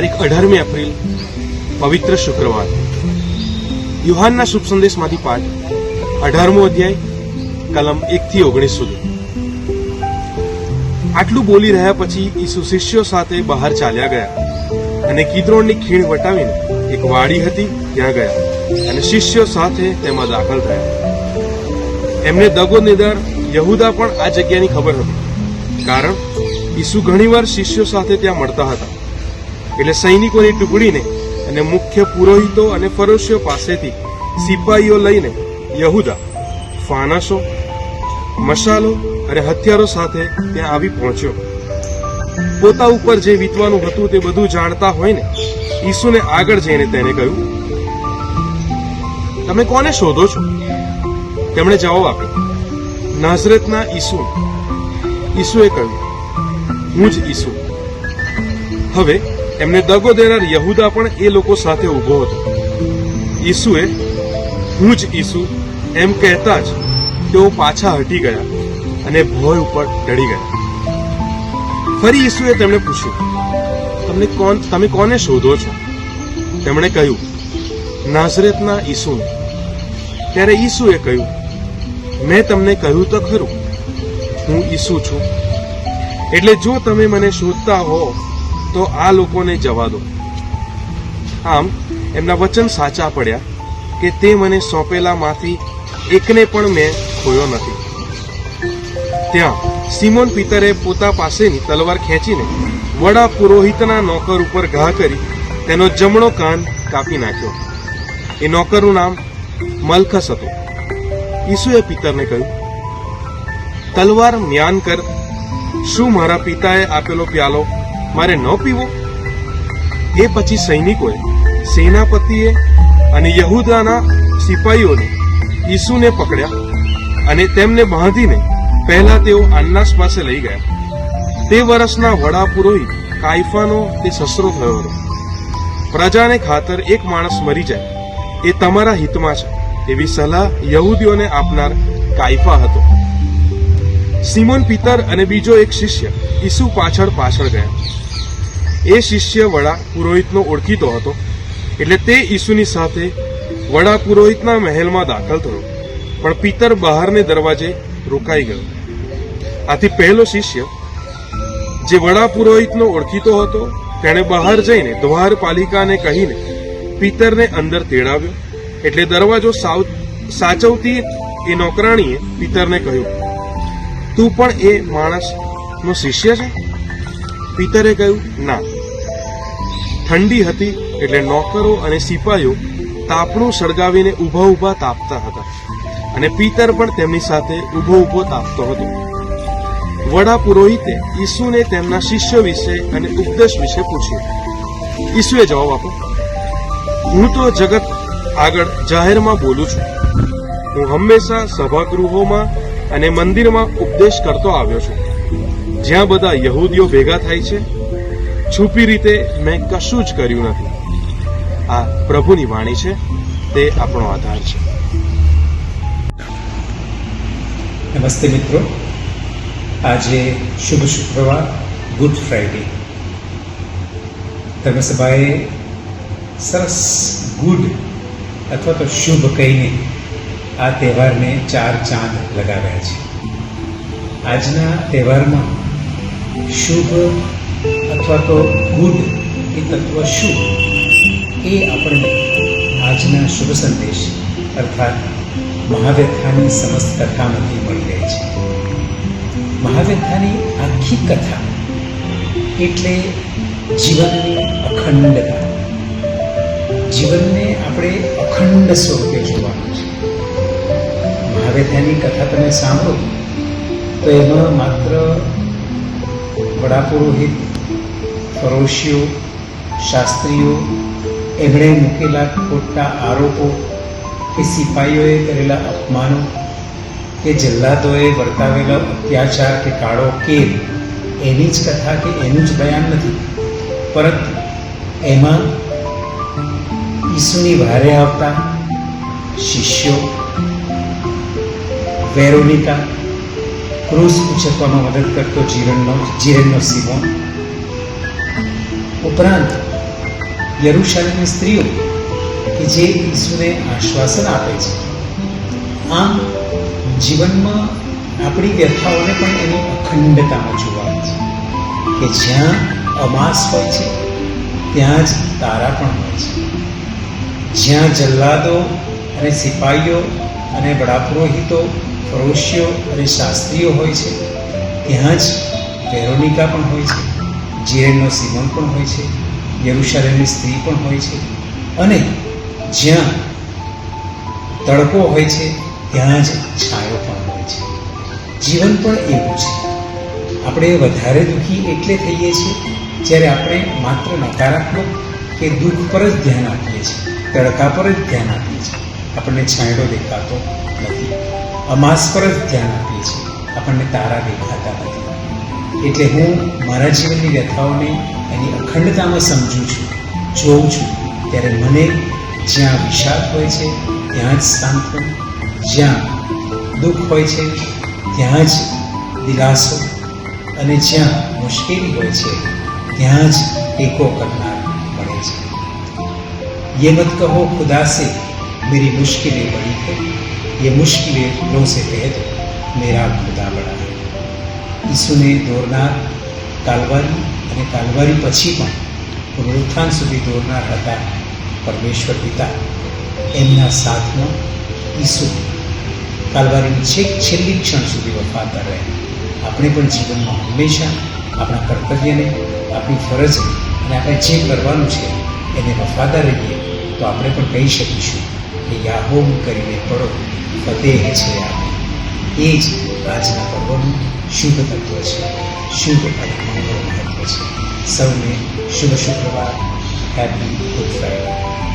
તારીખ અઢારમી એપ્રિલ, પવિત્ર શુક્રવાર. યુહાનના શુભ સંદેશમાંથી પાઠ અઢારમો અધ્યાય, કલમ એકથી ઓગણીસ સુધી. આટલું બોલી રહ્યા પછી ઈસુ શિષ્યો સાથે બહાર ચાલ્યા ગયા અને કિદ્રોણની ખીણ વટાવીને એક વાડી હતી ત્યાં ગયા અને શિષ્યો સાથે તેમાં દાખલ થયા. એમને દગો નિદાર યહુદા પણ આ જગ્યાની ખબર હતી. કારણ ઈસુ ઘણીવાર શિષ્યો સાથે ત્યાં મળતા હતા. એટલે સૈનિકોની ટુકડીને અને મુખ્ય પુરોહિતો અને ફરોશીઓ પાસેથી સિપાહીઓ લઈને યહુદા, ફાનસો મસાલો અને હથિયારો સાથે ત્યાં આવી પહોંચ્યો. પોતા ઉપર જે વીતવાનું હતું તે બધું જાણતા હોય ને ઈસુને આગળ જઈને તેને કહ્યું, તમે કોને શોધો છો? તેમણે જવાબ આપ્યો, નાઝરેતના ઈસુ ઈસુએ કહ્યું, હું જ ઈસુ. હવે એમને દગો દેનાર યહુદા પણ એ લોકો સાથે ઊભો હતો. ઈસુએ, હું જ ઈસુ, એમ કહેતા જ તેઓ પાછા હટી ગયા અને ભોય ઉપર ડળી ગયા. ફરી ઈસુએ તેમણે પૂછ્યું, તમને કોણ, તમે કોને શોધો છો? તેમણે કહ્યું, નાઝરેતના ઈસુને. ત્યારે ઈસુએ કહ્યું, મેં તમને કહ્યું તો ખરું, હું ઈસુ છું. એટલે જો તમે મને શોધતા હો તો આ લોકોને જવા દો. આમ, એમના વચન સાચા પડ્યા કે તે મને સોંપેલામાંથી એકને પણ મેં ખોયો નથી. ત્યાં, સિમોન પિતરે પોતા પાસેની તલવાર ખેંચીને વડા પુરોહિતના નોકર ઉપર ઘા કરી તેનો જમણો કાન કાપી નાખ્યો. એ નોકરનું નામ મલખસ હતું. ઈસુએ પિતરને કહ્યું, તલવાર મ્યાન કર. શું મારા પિતાએ આપેલો પ્યાલો મારે ન પીવો? એ પછી સૈનિકોએ સેનાપતિએ અને યહૂદાના સિપાહીઓને ઈસુને પકડ્યા અને તેમને બાંધીને પહેલા તેઓ અન્નાસ પાસે લઈ ગયા. તે વર્ષના વડા પુરોહિત કાયફાનો તે સસરો થયો હતો. પ્રજાને ખાતર એક માણસ મરી જાય એ તમારા હિતમાં છે એવી સલાહ યહૂદીઓને આપનાર કાયફા હતો. સિમોન પિતર અને બીજો એક શિષ્ય ઈસુ પાછળ પાછળ ગયા. એ શિષ્ય વડા પુરોહિતનો ઓળખીતો હતો. એટલે તે ઈસુની સાથે વડા પુરોહિતના મહેલમાં દાખલ થયો. પણ પિતર બહારને દરવાજે રોકાઈ ગયો. આથી પહેલો શિષ્ય, જે વડા પુરોહિતનો ઓળખીતો હતો, તેણે બહાર જઈને દ્વારપાલિકાને કહીને પિતરને અંદર તેડાવ્યો. એટલે દરવાજો સાવ, સાચવતી એ નોકરાણીએ પિતરને કહ્યું, તું પણ એ માણસનો શિષ્ય છે? પિતરે કહ્યું, ના. ઠંડી હતી એટલે નોકરો અને સિપાહીઓ તાપણું સળગાવીને ઊભા ઊભા તાપતા હતા અને પિતર પણ તેમની સાથે ઊભો ઊભો તાપતો હતો. વડા પુરોહિતે ઈસુને તેમના શિષ્ય વિશે અને ઉપદેશ વિશે પૂછ્યું. ઈસુએ જવાબ આપ્યો, હું તો જગત આગળ જાહેરમાં બોલું છું. હું હંમેશા સભાગૃહોમાં અને મંદિરમાં ઉપદેશ કરતો આવ્યો છું. જ્યાં બધા યહૂદીઓ ભેગા થાય છે, છુપી રીતે મેં કશું જ કર્યું નથી. આ પ્રભુની વાણી છે, તે આપણો આધાર છે. નમસ્તે મિત્રો. આજે શુભ શુક્રવાર, ગુડ ફ્રાઈડે ધર્મસભાએ સરસ ગુડ અથવા તો શુભ કહીને આ તહેવારને ચાર ચાંદ લગાવ્યા છે. આજના તહેવારમાં શુભ અથવા તો ગુડ એ તત્વ શું એ આપણને આજના શુભ સંદેશ અર્થાત મહાવ્યથાની સમસ્ત કથામાંથી મળી રહે છે. મહાવ્યથાની આખી કથા એટલે જીવનની અખંડતા. જીવનને આપણે અખંડ સ્વરૂપે જોવાનું છે. મહાવ્યથાની કથા તમે સાંભળો તો એમાં માત્ર વડા પુરોહિત ફરોશીઓ, શાસ્ત્રીઓ એમણે મૂકેલા ખોટા આરોપો કે સિપાહીઓએ કરેલા અપમાનો કે જલ્લાદોએ વર્તાવેલો અત્યાચાર કે કાળો કેર એની જ કથા કે એનું જ બયાન નથી. પરંતુ એમાં ઈસુની વારે આવતા શિષ્યો, વેરોનિકા ક્રૂઝ ઉછેરવામાં મદદ કરતો જીવનનો જીવનનો સીમો. ઉપરાંત યરુશાલેમની સ્ત્રીઓ કે જે ઈસુને આશ્વાસન આપે છે. આમ જીવનમાં આપણી વ્યથાઓને પણ એની અખંડતામાં જોવાની છે. કે જ્યાં અમાસ હોય છે, ત્યાં જ તારા પણ હોય છે. જ્યાં જલ્લાદો અને સિપાહીઓ અને વડાપુરોહિતો ફરોશીઓ અને શાસ્ત્રીઓ હોય છે, ત્યાં જ વેરોનિકા પણ હોય છે જીરેનનો સિમન પણ હોય છે, યરુશાલેમની સ્ત્રી પણ હોય છે અને જ્યાં તડકો હોય છે, ત્યાં જ છાંયો પણ હોય છે. જીવન પણ એવું છે. આપણે વધારે દુઃખી એટલે થઈએ છીએ જ્યારે આપણે માત્ર નકારાત્મક કે દુઃખ પર જ ધ્યાન આપીએ છીએ, તડકા પર જ ધ્યાન આપીએ છીએ. આપણને છાંયડો દેખાતો નથી. અમાસ પર જ ધ્યાન આપીએ છીએ. આપણને તારા દેખાતા નથી. એટલે હું મારા જીવનની વ્યથાઓને એની અખંડતામાં સમજું છું, જોઉં છું, ત્યારે મને જ્યાં વિષાદ હોય છે, ત્યાં જ શાંત જ્યાં દુઃખ હોય છે, ત્યાં જ દિલાસો. અને જ્યાં મુશ્કેલી હોય છે, ત્યાં જ ટેકો કરનાર મળે છે. યે મત કહો, ખુદાસે, મેરી મુશ્કેલી બની ગઈ ये मुश्किलें से कह दो मेरा खुदा बड़ा है ઈસુને દોરનાર કાલવારી અને કાલવારી પછી પણ પુનરુત્થાન સુધી દોરનાર હતા પરમેશ્વર પિતા એમના સાથમાં ઈસુ કાલવારીની છેક છેલ્લી ક્ષણ સુધી વફાદાર રહે આપણે પણ જીવનમાં હંમેશા આપણા કર્તવ્યને આપણી ફરજ અને આપણે જે કરવાનું છે એને વફાદાર રહીએ તો આપણે પણ કહી શકીશું કે યાહોમ કરીને પડો ફતેહ છે આપણે એ જ આજના પર્વનું શુભ તત્વ છે. શુભ અને મહત્વ છે. સૌને શુભ શુક્રવાર. Happy good are